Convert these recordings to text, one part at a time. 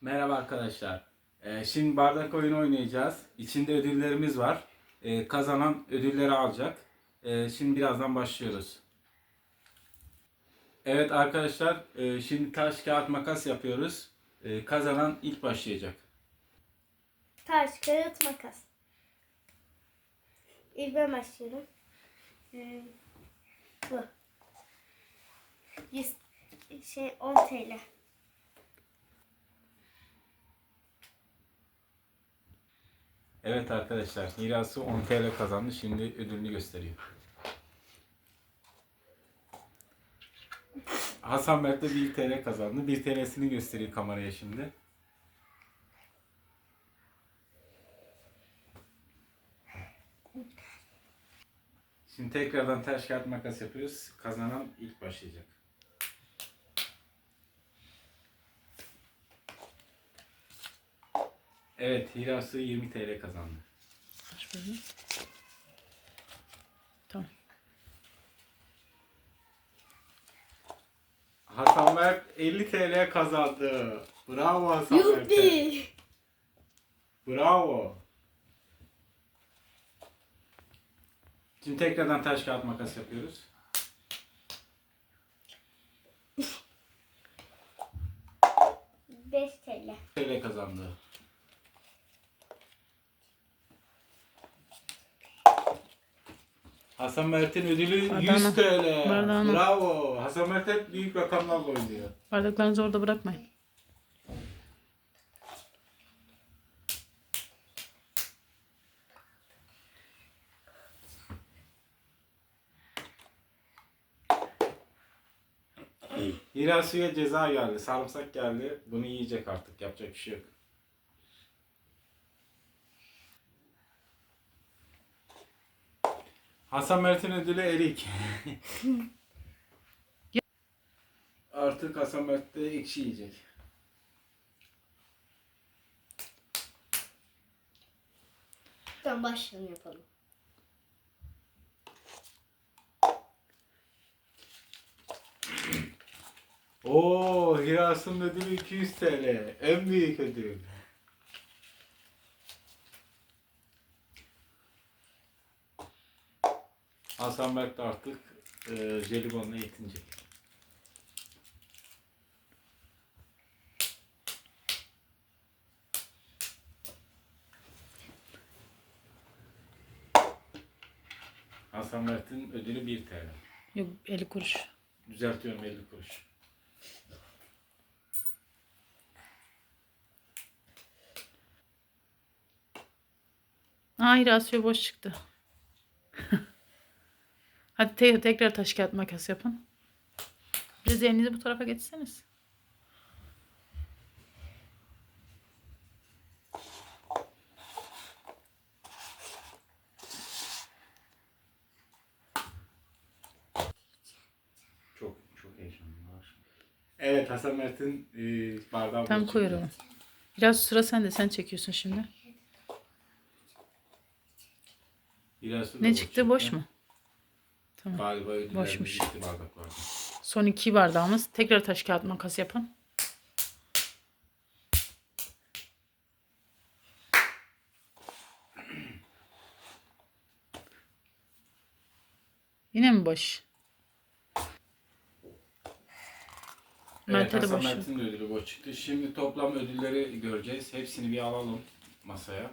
Merhaba arkadaşlar. Ee, şimdi bardak oyunu oynayacağız. İçinde ödüllerimiz var. Ee, kazanan ödülleri alacak. Ee, şimdi birazdan başlıyoruz. Evet arkadaşlar, e, şimdi taş kağıt makas yapıyoruz. Kazanan ilk başlayacak. Taş, kağıt, makas. İlk ben başlıyorum. Bu. 100, şey 10 TL. Evet arkadaşlar, Hirası 10 TL kazandı. Şimdi ödülünü gösteriyor. Hasan Mert de 1 TL kazandı. 1 TL'sini gösteriyor kameraya şimdi. Şimdi tekrardan taş kağıt makas yapıyoruz. Kazanan ilk başlayacak. Evet, Hirası 20 TL kazandı. Aç böyle. Tamam. Hasan Mert 50 TL kazandı. Bravo Hasan. Yuppi. Bravo. Şimdi tekrardan taş kağıt makas yapıyoruz. Beş TL. TL kazandı. Hasan Mert'in ödülü 100 Adana. TL. Adana. Bravo. Hasan Mert hep büyük rakamlarla oynuyor. Bardaklarınızı orada bırakmayın. Hirasu'ya ceza geldi. Sarımsak geldi. Bunu yiyecek artık. Yapacak bir şey yok. Hasan Mert'in ödülü erik. artık Hasan Mert de ekşi yiyecek. Tamam başlayalım yapalım. Oo, Hirasu'nun ödülü 200 TL. En büyük ödül. Hasan Mert de artık e, jelibonla yetinecek. Hasan Mert'in ödülü 1 TL. Yok 50 kuruş. Düzeltiyorum 50 kuruş. Hayır Asya boş çıktı. Hadi te- tekrar taş kağıt makas yapın. Biraz elinizi bu tarafa geçseniz. Çok çok heyecanlı. Evet Hasan Mert'in e, bardağı Tam koyuyorum. çıktı. Biraz sıra sende. Sen çekiyorsun şimdi. Biraz da Ne çıktı? Boş mu? Galiba ödüllerimiz Boşmuş. gitti bardaklarda. Son iki bardağımız. Tekrar taş kağıt makas yapın. Yine mi boş? Evet Mert'e de Hasan boş. Mert'in de ödülü boş çıktı. Şimdi toplam ödülleri göreceğiz. Hepsini bir alalım masaya.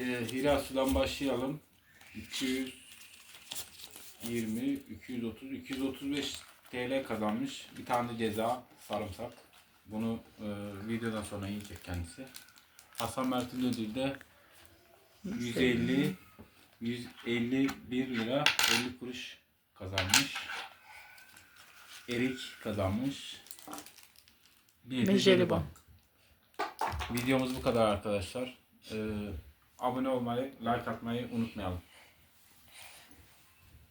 Ee, Hirasu'dan başlayalım. 220, 230, 235 TL kazanmış. Bir tane ceza sarımsak. Bunu e, videodan sonra yiyecek kendisi. Hasan Mert'in ödülü de 150 151 lira 50 kuruş kazanmış. Erik kazanmış. Bir de jelibon. Videomuz bu kadar arkadaşlar. Ee, abone olmayı, like atmayı unutmayalım.